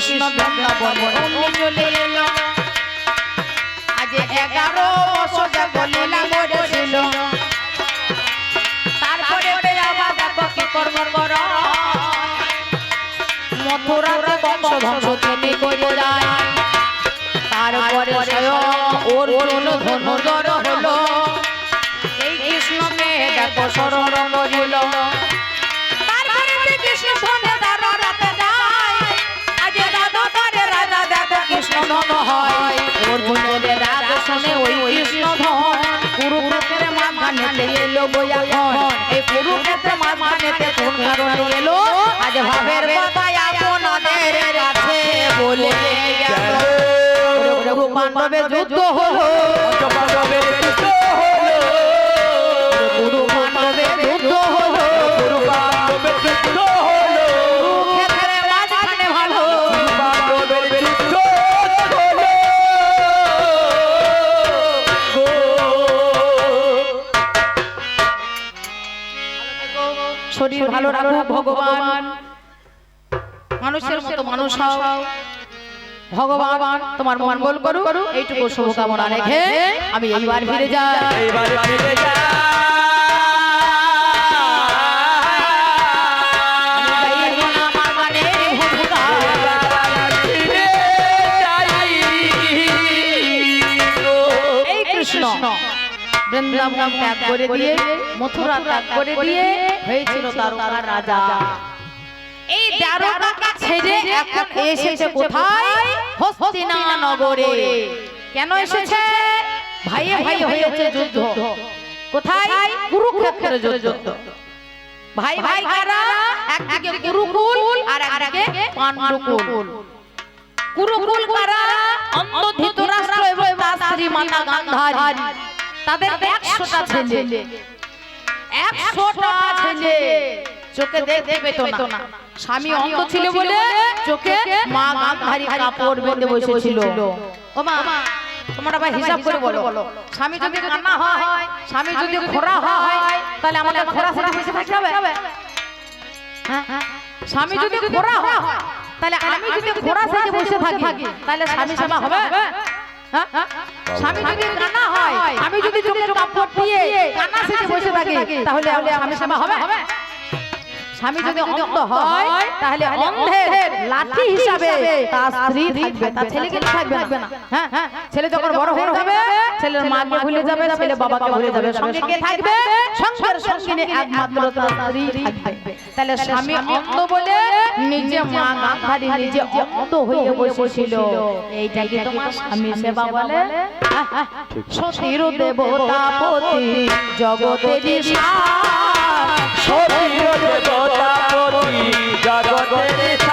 কৃষ্ণ আজ এগারো বছর যাব লীলা করেছিল তারপরে কি কর্ম কর মথুরাতে বংশ ধ্বংস তিনি করে যায়, তারপরে ওর জন্য মাঝখানে এলো বইয়া ঘন এই কুরুক্ষেত্রের মাঝখানেতে কোন কারণে এলো আজ ভগবান। মানুষের মতো মানুষ হও। ভগবান তোমার মঙ্গল করু এইটুকু শুভকামনা রেখে আমি এইবার ফিরে যাই। এই কৃষ্ণ। বৃন্দাবন ত্যাগ করে দিয়ে মথুরা ত্যাগ করে দিয়ে হয়েছিল দ্বারকার রাজা। এই দ্বারকা ছেড়ে এখন এসেছে কোথায়? হস্তিনা নগরে কেন এসেছে? ভাইয়ে ভাই হয়েছে যুদ্ধ। কোথায়? কুরুক্ষেত্রের যুদ্ধ। ভাই ভাই কারা? একদিকে গুরুকুল আর একদিকে পাণ্ডুকুল। কুরুকুল কারা? অন্ত ধৃতরাষ্ট্র এবং তার স্ত্রী মাতা গান্ধারী। তাদের একশোটা ছেলে। একশোটা ছেলে চোখে দেখতে পেত না। স্বামী অন্ধ ছিল বলে চোখে মা গান্ধারী কাপড় বেঁধে বসেছিল। ও মা তোমরা ভাই হিসাব করে বলো। স্বামী যদি কান্না হয় স্বামী যদি খোরা হয় তাহলে আমাকে খোরা সেটা বসে থাকতে হবে। হ্যাঁ? স্বামী যদি খোরা হয় তাহলে আমি যদি খোরা সেজে বসে থাকি তাহলে স্বামী সেবা হবে। হ্যাঁ? স্বামী যদি কান্না হয় আমি যদি চোখে কাপড় দিয়ে কান্না সেজে বসে থাকি তাহলে স্বামী সেবা হবে? স্বামী যদি অন্ধ হয় তাহলে অন্ধের লাঠি হিসাবে তার স্ত্রী থাকবে তার ছেলে কিন্তু থাকবে না। হ্যাঁ হ্যাঁ ছেলে যখন বড় হয়ে যাবে ছেলের মাকে ভুলে যাবে ছেলে বাবাকে ভুলে যাবে সঙ্গে কে থাকবে সংসার সঙ্গিনী একমাত্র তার স্ত্রী থাকবে। তাহলে স্বামী অন্ধ বলে নিজে মা গান্ধারী নিজে অন্ধ হয়ে বসেছিল। এইটাকে তোমার স্বামী সেবা বলে সতীর দেবতাপতি জগতেরই পতি জগতের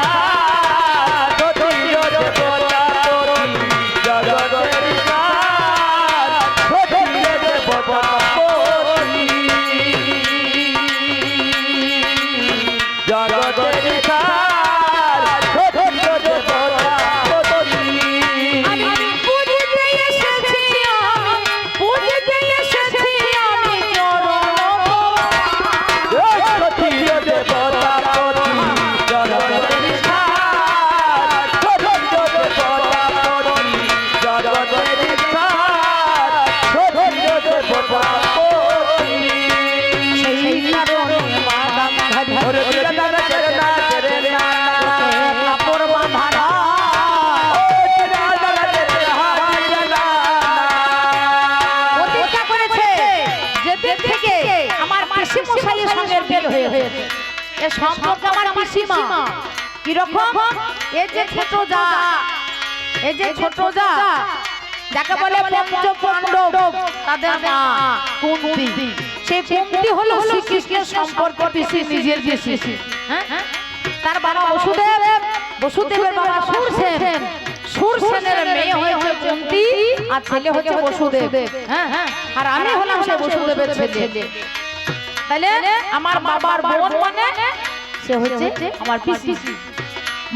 সম্পর্ক আমার পিসিমা। কীরকম? এ যে ছোট যা। এ যে ছোট যা। যাকে বলে পঞ্চ পাণ্ডব তাদের মা কুন্তি। সেই কুন্তি হলো শ্রীকৃষ্ণের সম্পর্ক পিসি নিজের পিসি হ্যাঁ? তার বাবা বসুদেব। বসুদেবের বাবা সুরসেন। সুরসেনের মেয়ে হয়েছে কুন্তি আর ছেলে হচ্ছে বসুদেব। হ্যাঁ? আর আমি হলাম সে বসুদেবের ছেলে। তাহলে আমার বাবার বোন মানে সে হচ্ছে আমার পিসি।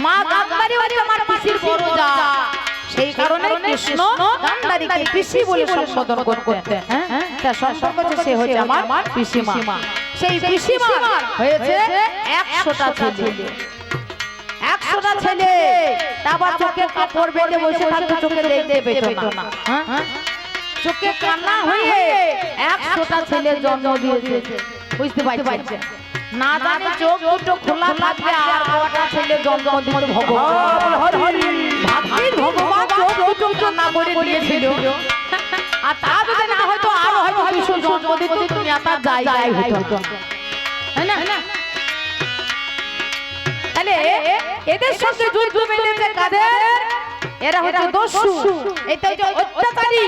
মা গান্ধারী হচ্ছে আমার পিসির বড় যা সেই কারণে কৃষ্ণ গান্ধারীকে পিসি বলে সম্বোধন করতেন। হ্যাঁ? তার সম্পর্ক সে হচ্ছে আমার পিসিমা। সেই পিসিমা হয়েছে একশোটা ছেলে। একশোটা ছেলে। আবার চোখে কাপড় বেঁধে বসে থাকতো চোখে দেখতে পেত না। হ্যাঁ? চোখে কান্না হয়ে একশোটা ছেলে জন্ম দিয়েছে। বুঝতে পারছি না জানি চোখ দুটো খোলা থাকবে আর কটা ছেলে জন্ম ভগবান ভাগ্যের ভগবান চোখ দুটো কান্না করে দিয়েছিল। আর তা যদি না হয়তো আরও হয়তো বিশ্ব জন্ম দিত তুমি আর তার জায়গায় হতো তাই না? তাহলে এদের সঙ্গে যুদ্ধ কাদের? এরা হচ্ছে দস্যু। এটা হচ্ছে অত্যাচারী।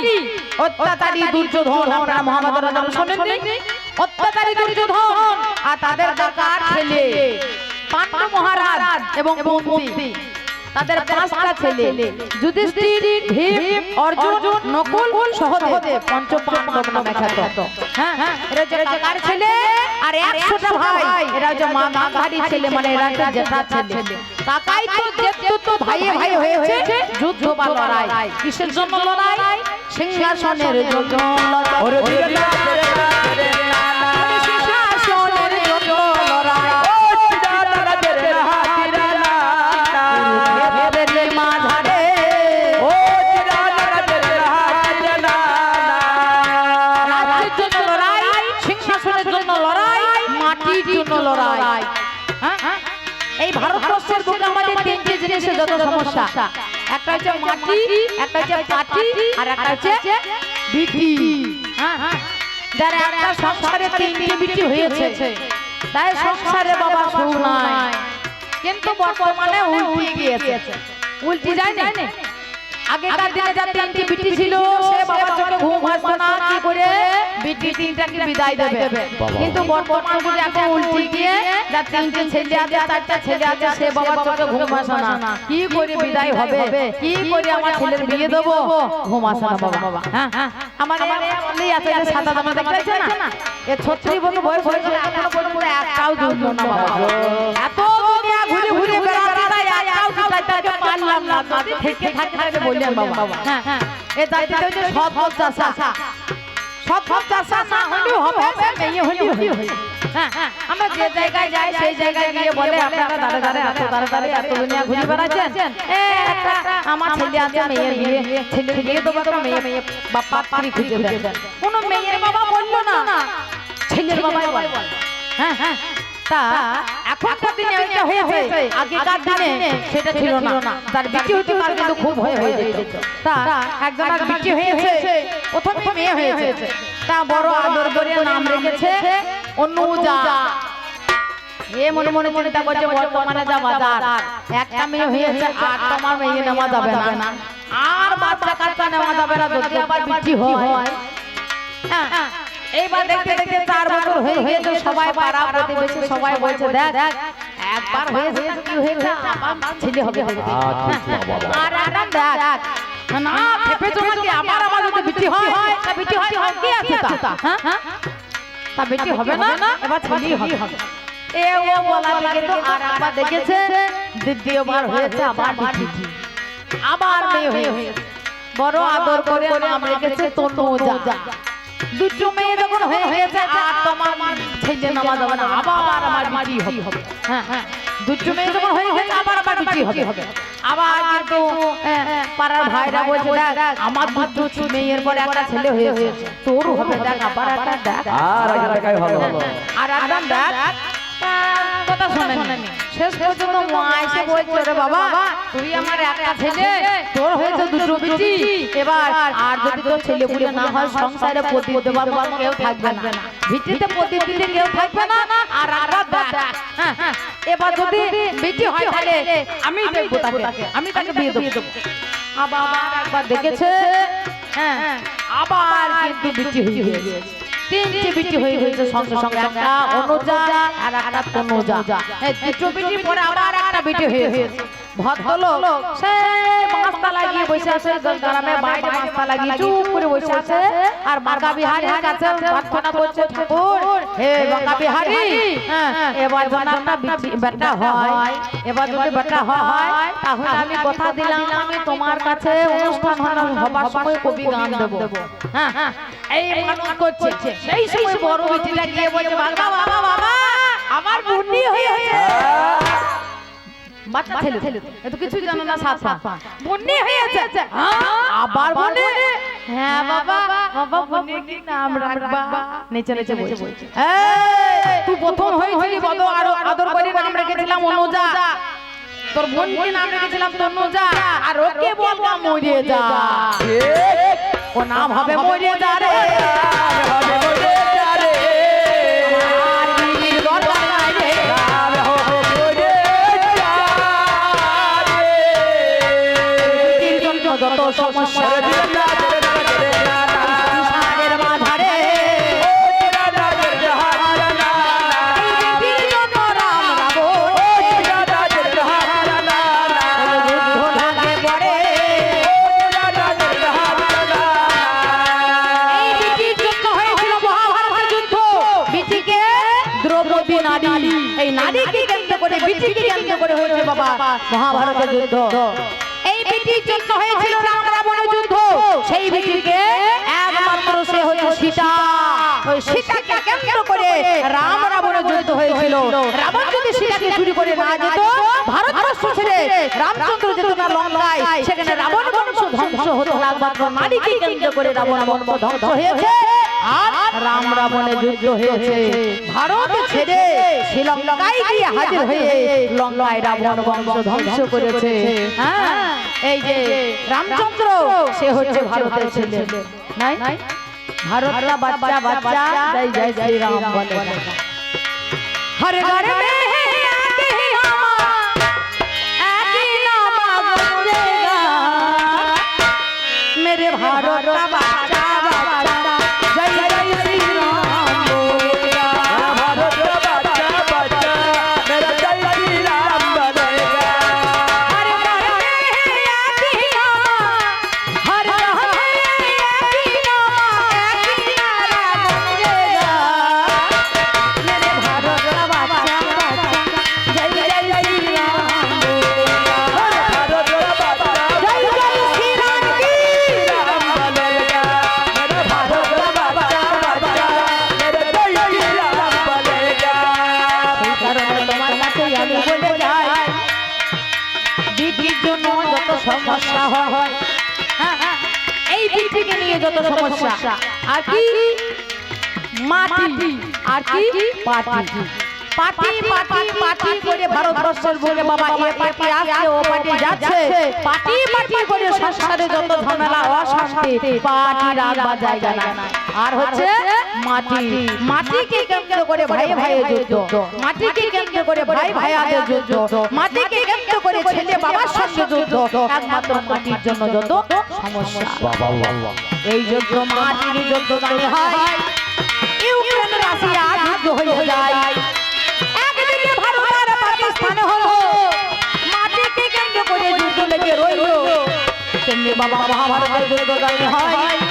অত্যাচারী। দুর্যোধন। আপনারা মহাভারতের নাম শোনেননি? অত্যাচারী দুর্যোধন। আর তাদের কাকার ছেলে। পাণ্ডু মহারাজ এবং বন্দি তাদের পাঁচটা ছেলে। যুধিষ্ঠির ভীম অর্জুন নকুল সহদেব। পঞ্চ পাণ্ডব নামে খ্যাত। হ্যাঁ হ্যাঁ এরা হচ্ছে কাকার ছেলে আর একশোটা ভাই। এরা হচ্ছে মা গান্ধারী ছেলে মানে এরা হচ্ছে জেঠার ছেলে। কাকাই তো জেঠু তো ভাই ভাই হয়েছে। যুদ্ধ বা লড়াই কিসের জন্য লড়াই? সিংহাসনের জন্য লড়াই। জন্য লড়াই, সিংহাসনের জন্য লড়াই, মাটির জন্য লড়াই। হ্যাঁ? এই ভারতবর্ষের বুকে আমাদের তিনটে জিনিসের যত সমস্যা। একটা হচ্ছে মাটি, একটা হচ্ছে পাটি, আর একটা হচ্ছে বিটি। হ্যাঁ? যারা একটা সংসারে তিনটে বিটি হয়েছে, তাই সংসারে বাবা সুখ নাই। কিন্তু বর্তমানে উল্টে গিয়েছে। উল্টে যায় না আগেকার দিনে যা তিনটি বিটি ছিল সে বাবা চোখে ঘুম আসতো না কি করে? বিটি তিনটাকে বিদায় দেবে। কিন্তু বর্তমান যুগে এখন উল্টে গিয়ে যা তিনটে ছেলে আছে চারটা ছেলে আছে সে বাবা চোখে ঘুম আসে না। কি করে বিদায় হবে? কি করে আমার ছেলের বিয়ে দেবো? ঘুম আসে না বাবা। হ্যাঁ হ্যাঁ। আমার আছে যে সাদা দামা দেখতে না? এ ছত্রিশ বছর বয়স হয়েছে এখনও পর্যন্ত একটাও দুধ না বাবা এত দুনিয়া ঘুরে ঘুরে বেড়াতে তাই পারলাম না যদি থেকে থাকতে বললেন বাবা। হ্যাঁ এ হচ্ছে সৎ সৎ চাষা। সৎ সৎ চাষা না হলেও হবে মেয়ে হলেও হবে আমরা যে জায়গায় যাই সেই জায়গায় গিয়ে বলে আপনারা দাঁড়ে দাঁড়ে এত দাঁড়ে দাঁড়ে এত দুনিয়া ঘুরে বেড়াচ্ছেন? আমার ছেলে আছে মেয়ের বিয়ে ছেলের বিয়ে দেবো একটা মেয়ে মেয়ে বাপ্পা পাত্রী খুঁজে দেন কোনো মেয়ের বাবা বলল না। ছেলের বাবাই বল হ্যাঁ হ্যাঁ। তা এখনকার দিনে ওইটা হয়েছে। আগেকার দিনে সেটা ছিল না। তার বিটি হতে তার কিন্তু খুব ভয় হয়ে যেত তা একজনের বিটি হয়েছে প্রথমে মেয়ে হয়েছে। তা বড় আদর করে নাম রেখেছে অনুজা। এ মনে মনে চিন্তা করছে বর্তমানে যা বাজার। একটা মেয়ে হয়েছে আর তোমার মেয়ে নেওয়া যাবে না। আর বাচ্চা কাচ্চা নেওয়া যাবে না যদি আবার বিটি হয়। হ্যাঁ, এইবার দেখতে দেখতে চার বছর হয়ে গিয়েছে সবাই পাড়া প্রতিবেশী সবাই বলছে দেখ একবার হয়েছে কি হয়েছে? আবার ছেলে হবে হয়তো। আর আরাম দেখ না ভেবেছো নাকি আবার আবার যদি বিটি হয় তা বিটি হয় হয় কি আছে তা? হ্যাঁ তা বেটি হবে না? এবার ছেলেই হবে। এ ও বলা লাগে তো আর একবার দেখেছে দ্বিতীয়বার হয়েছে আবার বিটি। আবার মেয়ে হয়েছে। বড় আদর করে নাম রেখেছে তনুজা দুটো মেয়ে যখন হয়ে হয়েছে আর তোমার ছেলে নামা যাবে না আবার আমার হবে। হ্যাঁ হ্যাঁ। দুটো মেয়ে যখন হয়ে গেছে আবার আমার বিটি হবে। আবার কিন্তু হ্যাঁ, পাড়ার ভাইরা বলছে দেখ আমার দুটো মেয়ের পরে একটা ছেলে হয়েছে তোর হবে দেখ আবার একটা দেখ। আর একটা আর একটা দেখ। কথা শোনেনি। শেষ পর্যন্ত মা এসে বলছে রে বাবা তুই আমার একটা ছেলে তোর হয়েছে দুটো বিটি এবার আর যদি তোর ছেলে পুলে না হয় সংসারে প্রদীপ দেবার মতো কেউ থাকবে না। ভিটিতে প্রদীপ দিতে কেউ থাকবে না। আর দেখ হ্যাঁ, হ্যাঁ, এবার যদি বিটি হয় তাহলে আমি দেখব তাকে আমি তাকে বিয়ে দেবো। আবার একবার দেখেছে? হ্যাঁ। আবার কিন্তু বিটি হয়ে গিয়েছে। তিনটে বিটি হয়ে গেছে সঙ্গে সঙ্গে একটা অনুজা আর একটা তনুজা এই দুটো বিটি পরে আবার একটা বিটি হয়ে গেছে। ভদ্রলোক সে মাস্তা লাগিয়ে বসে আছে গ্রামের বাইরে মাস্তা লাগিয়ে চুপ করে বসে আছে। আর বাঁকা বিহারীর কাছে প্রার্থনা করছে ঠাকুর হে বাঁকা বিহারী হ্যাঁ, এবার যেন বেটা হয় এবার যদি বেটা হয় তাহলে আমি কথা দিলাম আমি তোমার কাছে অনুষ্ঠান হবার সময় কবি গান দেবো। হ্যাঁ হ্যাঁ এই মানুষ করছে। সেই সময় বড় বিটিটা গিয়ে বলছে বাবা বাবা বাবা বাচ্চা ছেলে এ তো কিছু জানো না সাত পা বন্যে হয়েছে আবার বনে হ্যাঁ বাবা। বাবা বনে কি নাম রাখবা। নিচে নিচে বলছে। এই তুই প্রথম হয়েছিলি বড় আরও আদর করে নাম রেখেছিলাম অনুজা। তোর বোনকে নাম রেখেছিলাম তনুজা। আর ওকে বললাম মরে যা। ও নাম হবে মরে যা রে। বাবা, মহাভারতের যুদ্ধ। এই বিচির জন্য হয়েছিল রাম রাবণের যুদ্ধ। সেই বিচিকে একমাত্র সে সীতা। ওই সীতাকে কেন্দ্র করে রাম যুদ্ধ হয়েছিল। রাবণ যদি সীতাকে চুরি করে না যেত ছেড়ে রামচন্দ্র যেত না লঙ্কায়। সেখানে রাবণ বংশ ধ্বংস হতো একমাত্র নারীকে কেন্দ্র করে রাবণ বংশ ধ্বংস হয়েছে। আর রাম রাবণে যুদ্ধ হয়েছে। ভারত ছেড়ে শ্রীলঙ্কায় গিয়ে হাজির হয়ে লঙ্কায় রাবণ বংশ ধ্বংস করেছে। হ্যাঁ, হ্যাঁ, এই যে রামচন্দ্র সে হচ্ছে ভারতের ছেলে। নাই? ভারতটা বাচ্চা বাচ্চা জয় জয় শ্রী রাম বলে। হরে ঘরে ভারত বাবা কি মাটি। আর কি? পাটি পাটি পাটি পাটি করে ভারতবর্ষের বুকে বাবা এ পাটি আসছে ও পাটি যাচ্ছে। পাটি পাটি করে সংসারে যত ঝামেলা অশান্তি পাটি রাগ বাজায় নাই আর হচ্ছে? মাটি। মাটিকে কেন্দ্র করে ভাই ভাইয়ের যুদ্ধ। মাটিকে কেন্দ্র করে ভাই ভাইয়াদের যুদ্ধ। মাটিকে কেন্দ্র করে ছেলে বাবার সঙ্গে যুদ্ধ। একমাত্র মাটির জন্য যত সমস্যা। এই যুদ্ধ মাটির যুদ্ধ দাঁড়িয়ে হয়। ইউক্রেন রাশিয়া যুদ্ধ হয়ে যায়। একদিকে ভারত আর পাকিস্তান হলো। মাটিকে কেন্দ্র করে যুদ্ধ লেগে রইল। তেমনি বাবা মহাভারতের যুদ্ধ দাঁড়িয়ে হয়।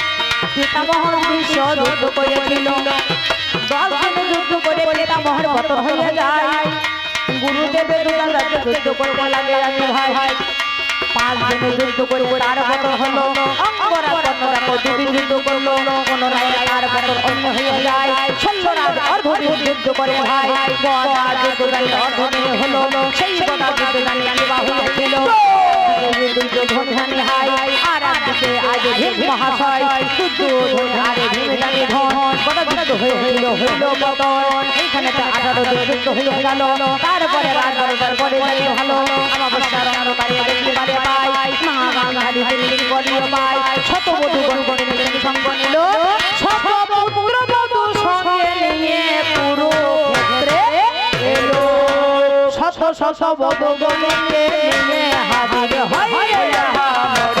পিতামহর বিশ্ব যুদ্ধ করেছিল। দশ দিন যুদ্ধ করে পিতামহর পতন হয়ে যায়। গুরুদেবের রাজ্য যুদ্ধ করতে লাগে আমি ভাই পাঁচ দিনে যুদ্ধ করে তার পতন হলো। দুদিন যুদ্ধ করল। পুনরায় তার পতন অন্য হয়ে যায়। ষোলরাজ অর্ধদিন যুদ্ধ করে ভাই। যুদ্ধ দাঁড়িয়ে অর্ধদিন হলো। যুদ্ধ ধনী আরে ভীম জানি ধন গদা যুদ্ধ হইল হইল পতন এইখানে তো আঠারো দিন যুদ্ধ গেল। তারপরে রাজ দরবার করে জানি ভালো অমাবস্যার অন্ধকারে দেখতে পারে হাজির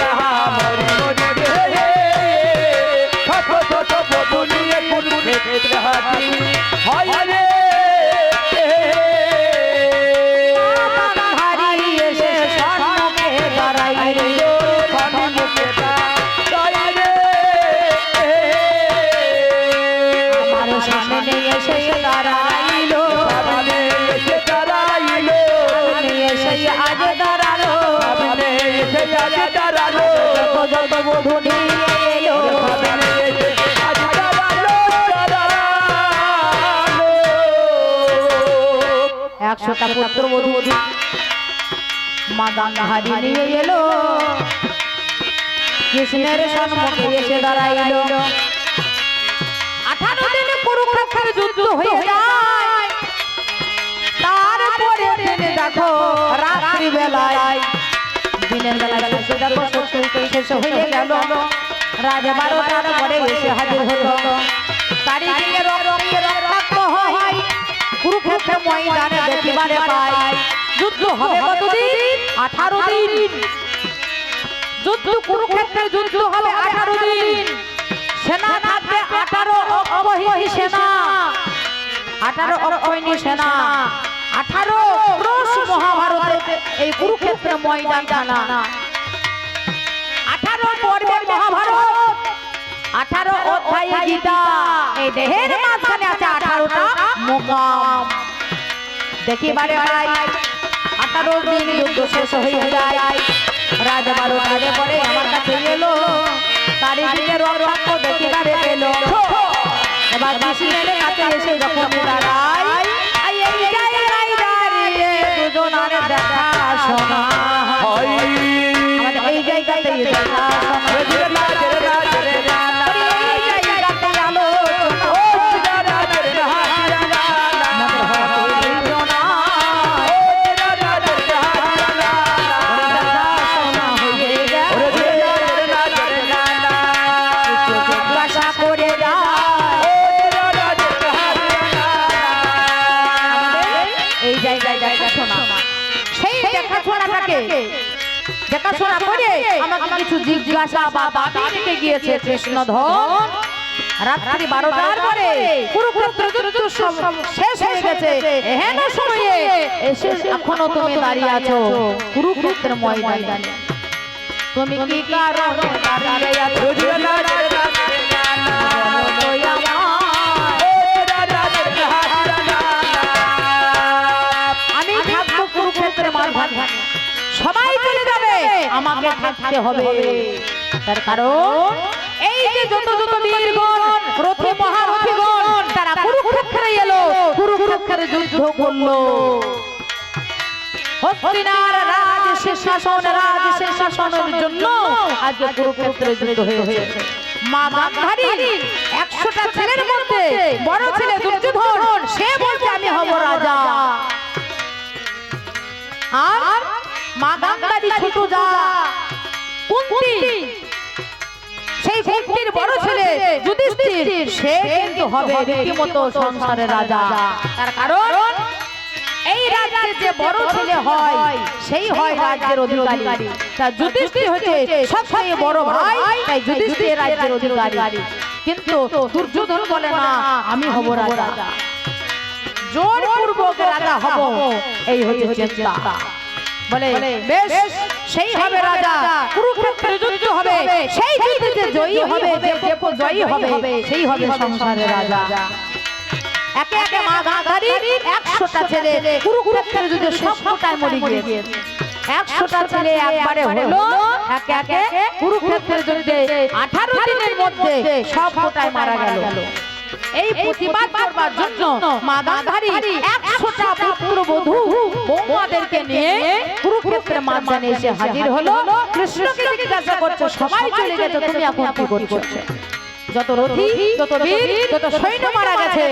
একশোটা পুত্র বধূ মা গঙ্গাহারি নিয়ে এলো। কৃষ্ণের সম্মুখে এসে দাঁড়াইলো। আঠারো দিনে কুরুক্ষেত্রের যুদ্ধ হয়ে যায়। তারপরে দিনে দেখো রাত্রি বেলায় দিনের বেলায় দেখো শেষ হয়ে গেল। রাজা বারোটার পরে এসে হাজির হলো। চারিদিকে রক্তে হয় কুরুক্ষেত্র ময়দানে দেখিবারে পাই। যুদ্ধ হবে কতদিন? আঠারো দিন। যুদ্ধ কুরুক্ষেত্রে যুদ্ধ হবে আঠারো দিন। সেনা থাকবে আঠারো অবহিনী সেনা। আঠারো অক্ষয়নী সেনা। আঠারো ক্রোশ মহাভারতে এই কুরুক্ষেত্রে ময়দান জানা আঠারো পর্বের মহাভারত। আঠারো অধ্যায় গীতা। এই দেহের মাঝখানে আছে আঠারোটা মোকাম। দেখি বারে ভাই আঠারো দিন যুদ্ধ শেষ হয়ে যায়। রাজা বারো কাজে পরে আমার কাছে এলো রক্ত দেখিবারে এবার বিষ্ণের কাছে এসে যখন দাঁড়াই দুজনার দেখা শোনা এই জায়গাতেই দেখা শোনা দেখাশোনা করে আমাকে কিছু জিজ্ঞাসা বা দাবি রেখে গিয়েছে কৃষ্ণধন। রাত্রি বারোটার পরে কুরুক্ষেত্র যুদ্ধ শেষ হয়ে গেছে। এহেন সময়ে এসে এখনও তুমি দাঁড়িয়ে আছো কুরুক্ষেত্রের ময়দানে। তুমি কি কারণে দাঁড়িয়ে আছো? বলো আমায়। আমি আমাকে থাকতে হবে। তার কারণ এই যে যত যত বীরগণ রথে মহারথীগণ তারা কুরুক্ষেত্রে এলো কুরুক্ষেত্রে যুদ্ধ করল। হস্তিনার রাজ সিংহাসন রাজ সিংহাসনের জন্য আজকে কুরুক্ষেত্রে যুদ্ধ হয়েছে। মা গান্ধারী একশোটা ছেলের মধ্যে বড় ছেলে দুর্যোধন সে বলছে আমি হব রাজা। আর মা ছোট যা। কুন্তি। সেই কুন্তির বড় ছেলে যুধিষ্ঠির। সে কিন্তু হবে রীতিমতো সংসারের রাজা। তার কারণ এই রাজ্যের যে বড় ছেলে হয় সেই হয় রাজ্যের অধিকারী। তা যুধিষ্ঠির হচ্ছে সবচেয়ে বড় ভাই তাই যুধিষ্ঠির রাজ্যের অধিকারী। কিন্তু দুর্যোধন বলে না আমি হব রাজা। জোর পূর্বক রাজা হব। এই হচ্ছে চিন্তা। বলে বেশ সেই হবে রাজা। কুরুক্ষেত্রে যুদ্ধ হবে। সেই যুদ্ধে জয়ী হবে যে জয়ী হবে সেই হবে সংসারের রাজা। একে একে মা গান্ধারীর একশোটা ছেলে কুরুক্ষেত্রের যুদ্ধে সবকটাই মরে গিয়েছে। একশোটা ছেলে একবারে হলো একে একে কুরুক্ষেত্রের যুদ্ধে আঠারো দিনের মধ্যে সবকটাই মারা গেল। এই প্রতিবাদ করবার জন্য মাদাধারী একশোটা পুত্র বধূ বৌমাদেরকে নিয়ে কুরুক্ষেত্রে মাঝখানে এসে হাজির হলো। কৃষ্ণকে জিজ্ঞাসা করছে সবাই চলে গেছে তুমি এখন কি করছ? যত রথি যত বীর যত সৈন্য মারা গেছে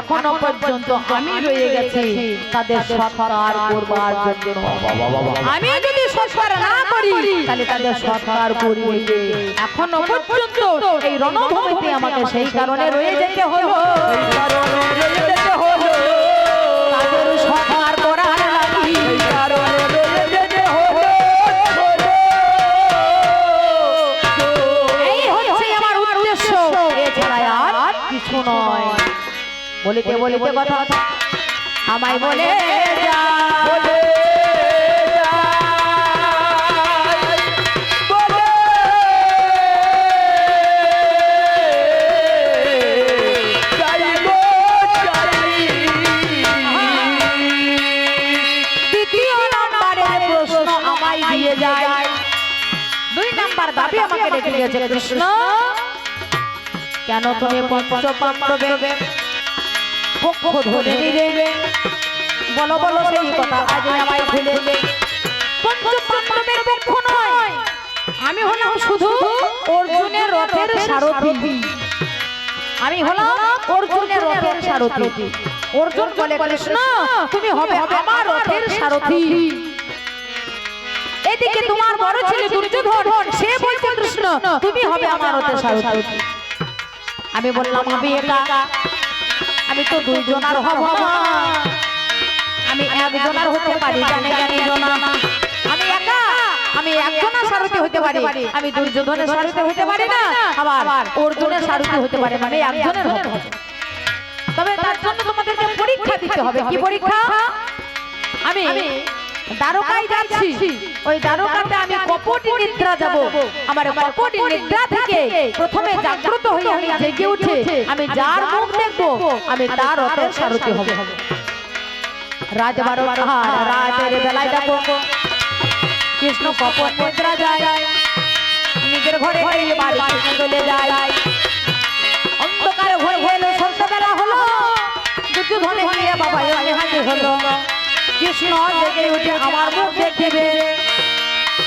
এখনও পর্যন্ত আমি রয়ে গেছি তাদের সৎকার করবার জন্য। আমি যদি সৎকার না করি তাহলে তাদের সৎকার করি কে? এখনও পর্যন্ত এই রণভূমিতে আমাকে সেই কারণে রয়ে যেতে হলো। বলিতে বলিতে কথা। আমায় বলে যা। দাবি আমাকে কৃষ্ণ। কেন তুমি পঞ্চ পাণ্ডবে আমি হলাম শুধু অর্জুনের রথের সারথি আমি হলাম অর্জুনের রথের সারথি অর্জুন বলে কৃষ্ণ তুমি হবে আমার রথের সারথি এদিকে তোমার বড় ছেলে দুর্যোধন সে বলছে কৃষ্ণ তুমি হবে আমার রথের সারথি আমি বললাম আমি একা আমি তো দুইজনার হব আমি একজনার হতে পারি জানে জানি আমি একা আমি একজনের সারথি হতে পারি। আমি দুর্যোধনের সারথি হতে পারি না। আবার অর্জুনের সারথি হতে পারে মানে একজনের হতে হবে তবে তার জন্য তোমাদেরকে পরীক্ষা দিতে হবে। কি পরীক্ষা? আমি দ্বারকায় যাচ্ছি। ওই দ্বারকাতে আমি কপটি নিদ্রা যাব আমার কপটি নিদ্রা থেকে প্রথমে জাগ্রত হয়ে আমি জেগে উঠে আমি যার মুখ দেখব আমি তার রথের সারথি হব। রাজবার রাতের বেলায় দেখো কৃষ্ণ কপট নিদ্রা যায় নিজের ঘরে বাড়ি থেকে চলে যায়। অন্ধকার হয়ে এলো সন্ধ্যাবেলা হলো দুর্যোধনে বাবা এখানে হাজির হলো। কৃষ্ণ জেগে উঠে আমার মুখ দেখবে।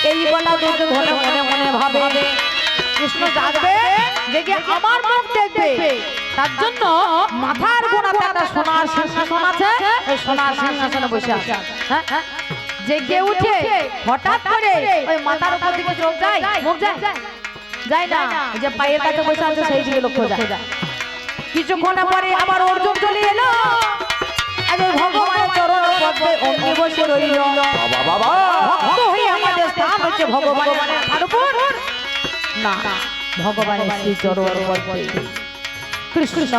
এই বলা দুর্যোধনে মনে মনে ভাবে। কৃষ্ণ জাগবে জেগে আমার মুখ দেখবে। তার জন্য মাথার গোড়াতে একটা সোনার সিংহাসন আছে। ওই সোনার সিংহাসনে বসে আছে। হ্যাঁ হ্যাঁ। জেগে উঠে হঠাৎ করে ওই মাথার উপর দিকে চোখ যায় মুখ যায়। যায় না। যে পায়ের কাছে বসে আছে সেই দিকে লক্ষ্য যায়। কিছুক্ষণ পরে আবার অর্জুন চলে এলো। আরে ভগবান চরণ পদ্মে অমনি বসে রইল। বাবা বাবা ভক্ত হয়ে আমাদের স্থান হচ্ছে ভগবানের উপর। না ভগবানের শ্রী চরণ পদ্মে। কৃষ্ণ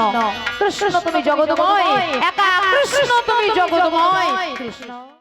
কৃষ্ণ তুমি জগৎময় একা কৃষ্ণ তুমি জগৎময় কৃষ্ণ